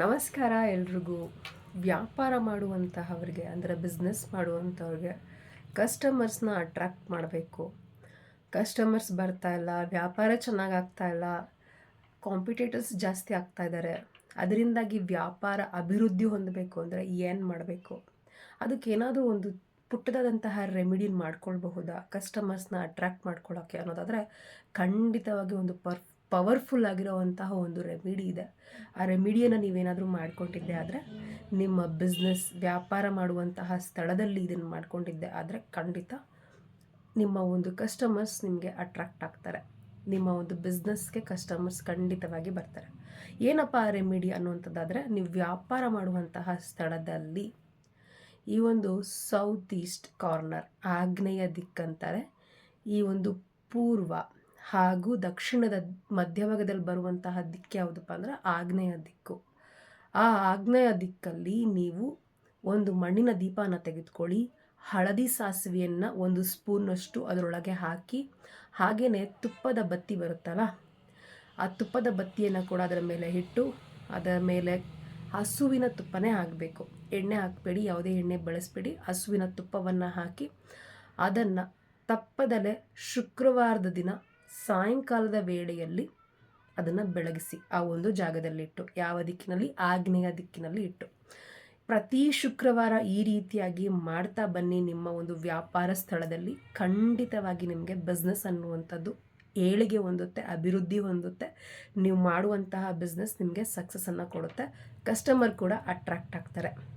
ನಮಸ್ಕಾರ ಎಲ್ರಿಗೂ. ವ್ಯಾಪಾರ ಮಾಡುವಂತಹವ್ರಿಗೆ, ಅಂದರೆ ಬಿಸ್ನೆಸ್ ಮಾಡುವಂಥವ್ರಿಗೆ ಕಸ್ಟಮರ್ಸ್ನ ಅಟ್ರ್ಯಾಕ್ಟ್ ಮಾಡಬೇಕು. ಕಸ್ಟಮರ್ಸ್ ಬರ್ತಾ ಇಲ್ಲ, ವ್ಯಾಪಾರ ಚೆನ್ನಾಗಿ ಆಗ್ತಾ ಇಲ್ಲ ಕಾಂಪಿಟೇಟರ್ಸ್ ಜಾಸ್ತಿ ಆಗ್ತಾ ಇದ್ದಾರೆ ಅದರಿಂದಾಗಿ ವ್ಯಾಪಾರ ಅಭಿವೃದ್ಧಿ ಹೊಂದಬೇಕು ಅಂದರೆ ಏನು ಮಾಡಬೇಕು? ಅದಕ್ಕೇನಾದರೂ ಒಂದು ಪುಟ್ಟದಾದಂತಹ ರೆಮಿಡಿನ ಮಾಡ್ಕೊಳ್ಬಹುದಾ? ಕಸ್ಟಮರ್ಸ್ನ ಅಟ್ರ್ಯಾಕ್ಟ್ ಮಾಡ್ಕೊಳ್ಳೋಕ್ಕೆ ಅನ್ನೋದಾದರೆ ಖಂಡಿತವಾಗಿ ಒಂದು ಪರ್ ಪವರ್ಫುಲ್ ಆಗಿರೋವಂತಹ ಒಂದು ರೆಮಿಡಿ ಇದೆ. ಆ ರೆಮಿಡಿಯನ್ನು ನೀವೇನಾದರೂ ಮಾಡ್ಕೊಂಡಿದ್ದೆ ಆದರೆ, ನಿಮ್ಮ ಬಿಸ್ನೆಸ್ ವ್ಯಾಪಾರ ಮಾಡುವಂತಹ ಸ್ಥಳದಲ್ಲಿ ಇದನ್ನು ಮಾಡ್ಕೊಂಡಿದ್ದೆ ಆದರೆ ಖಂಡಿತ ನಿಮ್ಮ ಒಂದು ಕಸ್ಟಮರ್ಸ್ ನಿಮಗೆ ಅಟ್ರಾಕ್ಟ್ ಆಗ್ತಾರೆ. ನಿಮ್ಮ ಒಂದು ಬಿಸ್ನೆಸ್ಗೆ ಕಸ್ಟಮರ್ಸ್ ಖಂಡಿತವಾಗಿ ಬರ್ತಾರೆ. ಏನಪ್ಪ ಆ ರೆಮಿಡಿ ಅನ್ನುವಂಥದ್ದಾದರೆ, ನೀವು ವ್ಯಾಪಾರ ಮಾಡುವಂತಹ ಸ್ಥಳದಲ್ಲಿ ಈ ಒಂದು ಸೌತ್ ಈಸ್ಟ್ ಕಾರ್ನರ್, ಆಗ್ನೇಯ ದಿಕ್ಕಂತಾರೆ, ಈ ಒಂದು ಪೂರ್ವ ಹಾಗೂ ದಕ್ಷಿಣದ ಮಧ್ಯಭಾಗದಲ್ಲಿ ಬರುವಂತಹ ದಿಕ್ಕು ಯಾವುದಪ್ಪ ಅಂದ್ರೆ ಆಗ್ನೇಯ ದಿಕ್ಕು. ಆ ಆಗ್ನೇಯ ದಿಕ್ಕಲ್ಲಿ ನೀವು ಒಂದು ಮಣ್ಣಿನ ದೀಪನ ತೆಗೆದುಕೊಳ್ಳಿ, ಹಳದಿ ಸಾಸಿವೆಯನ್ನು ಒಂದು ಸ್ಪೂನಷ್ಟು ಅದರೊಳಗೆ ಹಾಕಿ ಹಾಗೆಯೇ ತುಪ್ಪದ ಬತ್ತಿ ಬರುತ್ತಲ್ಲ, ಆ ತುಪ್ಪದ ಬತ್ತಿಯನ್ನು ಕೂಡ ಅದರ ಮೇಲೆ ಇಟ್ಟು, ಅದರ ಮೇಲೆ ಹಸುವಿನ ತುಪ್ಪನೇ ಹಾಕಬೇಕು. ಎಣ್ಣೆ ಹಾಕಬೇಡಿ, ಯಾವುದೇ ಎಣ್ಣೆ ಬಳಸಬೇಡಿ, ಹಸುವಿನ ತುಪ್ಪವನ್ನು ಹಾಕಿ ಅದನ್ನು ತಪ್ಪದಲ್ಲೇ ಶುಕ್ರವಾರದ ದಿನ ಸಾಯಂಕಾಲದ ವೇಳೆಯಲ್ಲಿ ಅದನ್ನು ಬೆಳಗಿಸಿ ಆ ಒಂದು ಜಾಗದಲ್ಲಿಟ್ಟು ಯಾವ ದಿಕ್ಕಿನಲ್ಲಿ? ಆಗ್ನೇಯ ದಿಕ್ಕಿನಲ್ಲಿ ಇಟ್ಟು. ಪ್ರತಿ ಶುಕ್ರವಾರ ಈ ರೀತಿಯಾಗಿ ಮಾಡ್ತಾ ಬನ್ನಿ ನಿಮ್ಮ ಒಂದು ವ್ಯಾಪಾರ ಸ್ಥಳದಲ್ಲಿ. ಖಂಡಿತವಾಗಿ ನಿಮಗೆ ಬಿಸ್ನೆಸ್ ಅನ್ನುವಂಥದ್ದು ಏಳಿಗೆ ಹೊಂದುತ್ತೆ, ಅಭಿವೃದ್ಧಿ ಹೊಂದುತ್ತೆ. ನೀವು ಮಾಡುವಂತಹ ಬಿಸ್ನೆಸ್ ನಿಮಗೆ ಸಕ್ಸಸ್ಸನ್ನು ಕೊಡುತ್ತೆ. ಕಸ್ಟಮರ್ ಕೂಡ ಅಟ್ರಾಕ್ಟ್ ಆಗ್ತಾರೆ.